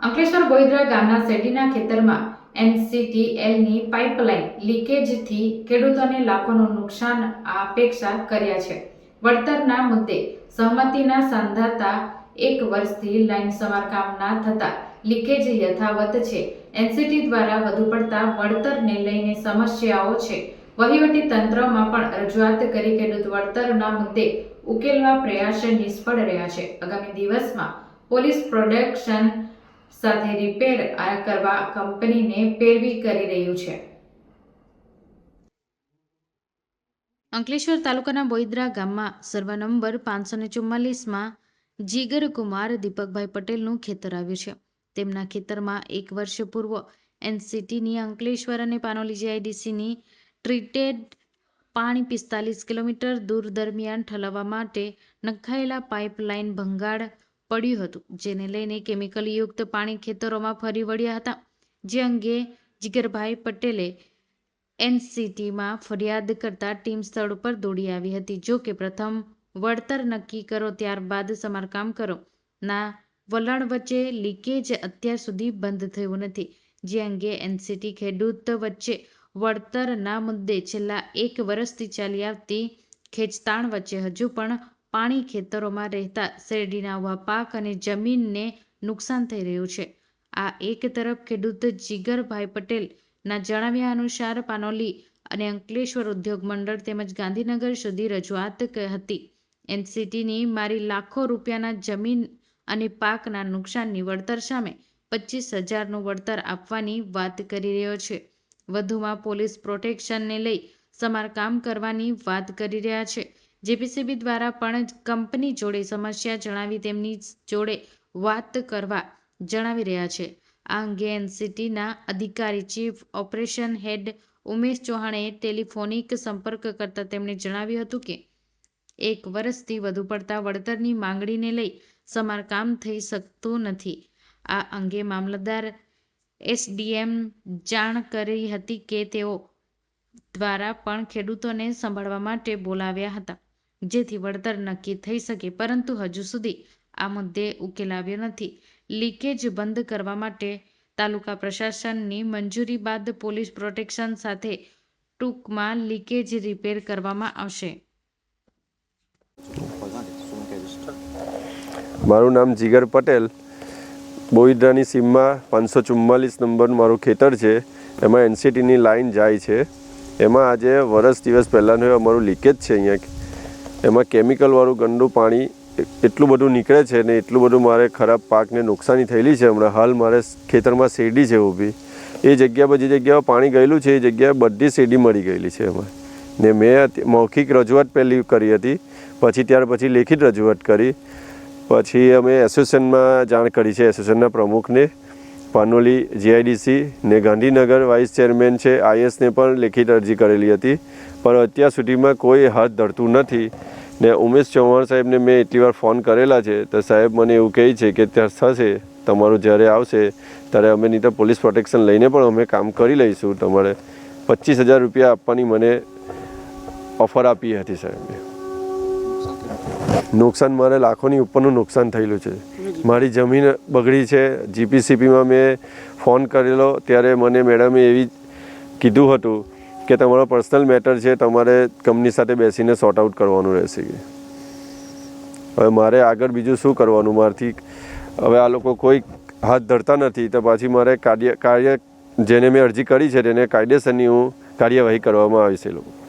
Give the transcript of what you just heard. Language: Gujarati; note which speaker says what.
Speaker 1: અંકલેશ્વર બોઈદરા ગામના શેરડીના ખેતરમાં એનસીટીએલની પાઇપલાઇન લીકેજથી ખેડૂતોને લાખોનું નુકસાન અપેક્ષા કર્યા છે. વળતરના મુદ્દે સહમતિના સાંધાતા એક વર્ષથી લાઇન સમારકામ ના થતા લીકેજ યથાવત છે. એનસીટી દ્વારા વધુ પડતા વળતરને લઈને સમસ્યાઓ છે. વહીવટી તંત્રમાં પણ રજૂઆત કરી ખેડૂત વળતરના મુદ્દે ઉકેલવા પ્રયાસ નિષ્ફળ રહ્યા છે. આગામી દિવસમાં પોલીસ પ્રોડક્શન સાથે રિપેર કરવા કંપનીને પેરવી કરી રહ્યું છે. અંકલેશ્વર તાલુકાના બોઈદરા ગામમાં સર્વ નંબર પાંચસો ને ચુમ્માલીસમાં જીગર દીપકભાઈ પટેલનું ખેતર આવ્યું છે. તેમના ખેતરમાં એક વર્ષ પૂર્વ એનસીટીની અંકલેશ્વર અને પાનોલી જીઆઈડીસીની ટ્રીટેડ પાણી પિસ્તાલીસ કિલોમીટર દૂર દરમિયાન ઠલવવા માટે નખાયેલા પાઇપલાઇન ભંગાળ પડ્યું હતું, જેને લઈને કેમિકલયુક્ત પાણી ખેતરોમાં ફરી વળ્યા હતા. જે અંગે જીગરભાઈ પટેલે એનસીટીમાં ફરિયાદ કરતા ટીમ સ્થળ ઉપર દોડી આવી હતી. જો કે પ્રથમ વળતર નક્કી કરો, ત્યારબાદ સમારકામ કરો. ના, વલણ વચ્ચે લીકેજ અત્યાર સુધી બંધ થયું નથી. જે અંગે એનસીટી ખેડૂત વચ્ચે વળતરના મુદ્દે છેલ્લા એક વર્ષથી ચાલી આવતી ખેંચતાણ વચ્ચે હજુ પણ પાણી ખેતરોમાં રહેતા શેરડીના ઊભા પાક અને જમીનને નુકસાન થઈ રહ્યું છે. આ એક તરફ ખેડૂત જીગરભાઈ પટેલના જણાવ્યા અનુસાર પાનોલી અને અંકલેશ્વર ઉદ્યોગ મંડળ તેમજ ગાંધીનગર સુધી રજૂઆત હતી. એનસીટીની મારી લાખો રૂપિયાના જમીન અને પાકના નુકસાનની વળતર સામે પચીસ હજારનું વળતર આપવાની વાત કરી રહ્યો છે. વધુમાં પોલીસ પ્રોટેક્શનને લઈ સમારકામ કરવાની વાત કરી રહ્યા છે. જેપીસીબી દ્વારા પણ કંપની જોડે સમસ્યા જણાવી તેમની જોડે વાત કરવા જણાવી રહ્યા છે. આ અંગે એનસીટીના અધિકારી ચીફ ઓપરેશન હેડ ઉમેશ ચૌહાણે ટેલિફોનિક સંપર્ક કરતા તેમણે જણાવ્યું હતું કે, એક વર્ષથી વધુ પડતા વળતરની માંગણીને લઈ સમારકામ થઈ શકતું નથી. આ અંગે મામલતદાર એસડીએમ જાણ કરી હતી કે તેઓ દ્વારા પણ ખેડૂતોને સંભાળવા માટે બોલાવ્યા હતા. જેથી વળતર નક્કી થઈ શકે. પરંતુ હજુ સુધી આ મુદ્દે ઉકેલ આવ્યો નથી. લીકેજ બંધ કરવા માટે તાલુકા પ્રશાસનની મંજૂરી બાદ પોલીસ પ્રોટેક્શન સાથે ટૂંકમાં લીકેજ રિપેર કરવામાં આવશે.
Speaker 2: મારું નામ જીગર પટેલ. બોઈદરાની સીમમાં પાંચસો ચુમ્માલીસ નંબરનું મારું ખેતર છે. એમાં એનસીટીની લાઈન જાય છે. એમાં આજે વરસ દિવસ પહેલાંનું અમારું લીકેજ છે અહીંયા. એમાં કેમિકલવાળું ગંદુ પાણી એટલું બધું નીકળે છે ને એટલું બધું મારે ખરાબ પાકને નુકસાની થયેલી છે હમણાં. હાલ મારે ખેતરમાં શેરડી છે ઊભી. એ જગ્યા પર જે જગ્યાએ પાણી ગયેલું છે એ જગ્યાએ બધી શેરડી મળી ગયેલી છે એમાં. ને મેં મૌખિક રજૂઆત પહેલી કરી હતી. પછી ત્યાર પછી લેખિત રજૂઆત કરી. પછી અમે એસોસિએશનમાં જાણ કરી છે, એસોસિએશનના પ્રમુખને. પાનોલી જીઆઈડીસી ને ગાંધીનગર વાઇસ ચેરમેન છે આઈએસને પણ લેખિત અરજી કરેલી હતી. પણ અત્યાર સુધીમાં કોઈ હાથ ધરતું નથી. ને ઉમેશ ચૌહાણ સાહેબને મેં એટલી વાર ફોન કરેલા છે, તો સાહેબ મને એવું કહે છે કે ત્યાં થશે, તમારું જ્યારે આવશે, ત્યારે અમે નહીં તો પોલીસ પ્રોટેક્શન લઈને પણ અમે કામ કરી લઈશું તમારે. પચીસ હજાર રૂપિયા આપવાની મને ઓફર આપી હતી સાહેબે. નુકસાન મારે લાખોની ઉપરનું નુકસાન થયેલું છે. મારી જમીન બગડી છે જીપીસીપીમાં મેં ફોન કરેલો, ત્યારે મને મેડમે એવી કીધું હતું કે તમારો પર્સનલ મેટર છે, તમારે કંપની સાથે બેસીને સોર્ટ આઉટ કરવાનું રહેશે હવે મારે આગળ બીજું શું કરવાનું? મારથી હવે આ લોકો કોઈ હાથ ધરતા નથી, તો પાછી મારે કાર્ય કાર્ય જેને મેં અરજી કરી છે, તેને કાયદેસરની હું કાર્યવાહી કરવામાં આવી છે લોકો.